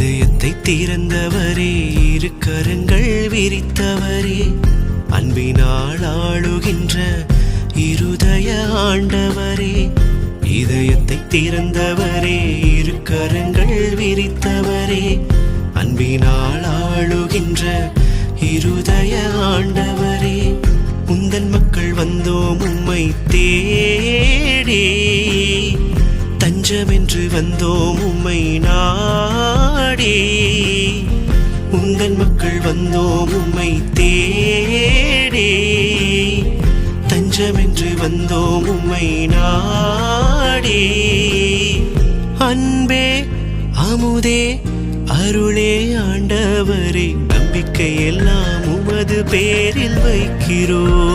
திறந்தவரே இரு கரங்கள் விரித்தவரே. அன்பினால் ஆளுகின்ற இருதய ஆண்டவரே. இதயத்தை திறந்தவரே இரு கரங்கள் விரித்தவரே. அன்பினால் ஆளுகின்ற இருதய ஆண்டவரே. உந்தன் மக்கள் வந்தோம் உம்மை தேடி தஞ்சமென்று வந்தோம் உம்மை நாடி. உந்தன் மக்கள் வந்தோம் உம்மை தேடி. தஞ்சமென்று வந்தோம் உம்மை நாடி. அன்பே அமுதே அருளே ஆண்டவரே நம்பிக்கை எல்லாம் உமது பேரில் வைக்கிறோம்.